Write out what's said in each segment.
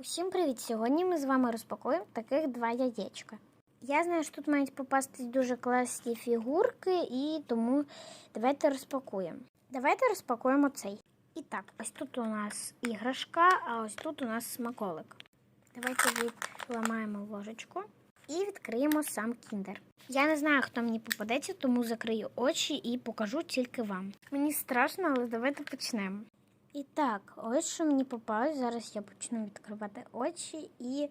Усім привіт! Сьогодні ми з вами розпакуємо таких два яєчка. Я знаю, що тут мають попастись дуже класні фігурки, і тому давайте розпакуємо. Давайте розпакуємо цей. І так, ось тут у нас іграшка, а ось тут у нас смаколик. Давайте відламаємо ложечку і відкриємо сам кіндер. Я не знаю, хто мені попадеться, тому закрию очі і покажу тільки вам. Мені страшно, але давайте почнемо. І так, ось що мені попалось. Зараз я почну відкривати очі і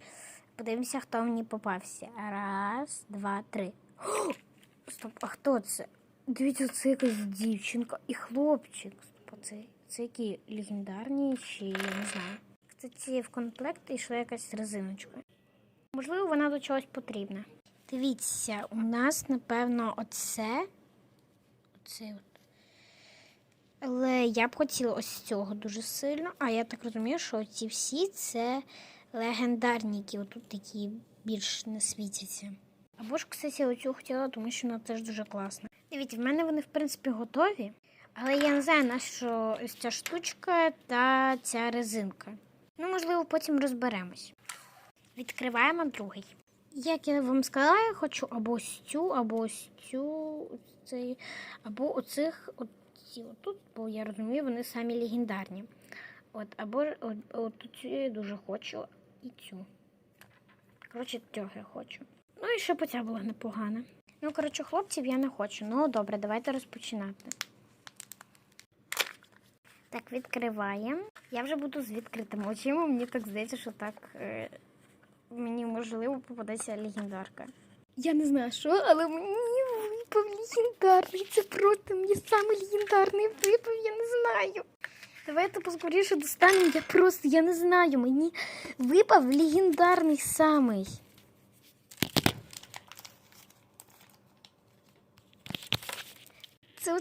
подивимося, хто мені попався. Раз, два, три. Стоп, а хто це? Дивіться, це якась дівчинка і хлопчик. Стоп, це, це які легендарні чи я не знаю. Кстати, в комплект йшла якась резиночка. Можливо, вона до чогось потрібна. Дивіться, у нас, напевно, оце. Оце. Але я б хотіла ось цього дуже сильно. А я так розумію, що ці всі це легендарні, які отут такі більш не світяться. Або ж, кстати, оцю хотіла, тому що вона теж дуже класна. Дивіться, в мене вони, в принципі, готові. Але я не знаю, на що ось ця штучка та ця резинка. Ну, можливо, потім розберемось. Відкриваємо другий. Як я вам сказала, я хочу або ось цю, або ось цю, або оцих от ці отут, бо я розумію, вони самі легендарні. От, або от, от цю я дуже хочу і цю. Коротше, цього я хочу. Ну і щоб оця була непогана. Ну, коротше, хлопців я не хочу. Ну, добре, давайте розпочинати. Так, відкриваємо. Я вже буду з відкритими очима. Мені так здається, що так е, мені можливо попадеться легендарка. Я не знаю що, але мені випав легендарний. Це просто мені саме легендарний випав, я не знаю. Давайте поскоріше достанемо. Я просто я не знаю. Мені випав легендарний самий. Це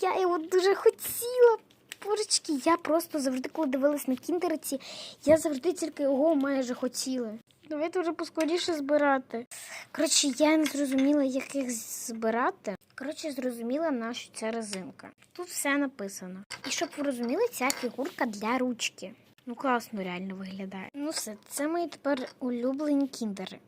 я його дуже хотіла. Божечки, я просто завжди, коли дивилась на кіндериці, я завжди тільки його майже хотіла. Давайте вже поскоріше збирати. Коротше, я не зрозуміла, як їх збирати. Коротше, зрозуміла, на що ця резинка. Тут все написано. І щоб ви розуміли, ця фігурка для ручки. Ну, класно реально виглядає. Ну все, це мої тепер улюблені кіндери.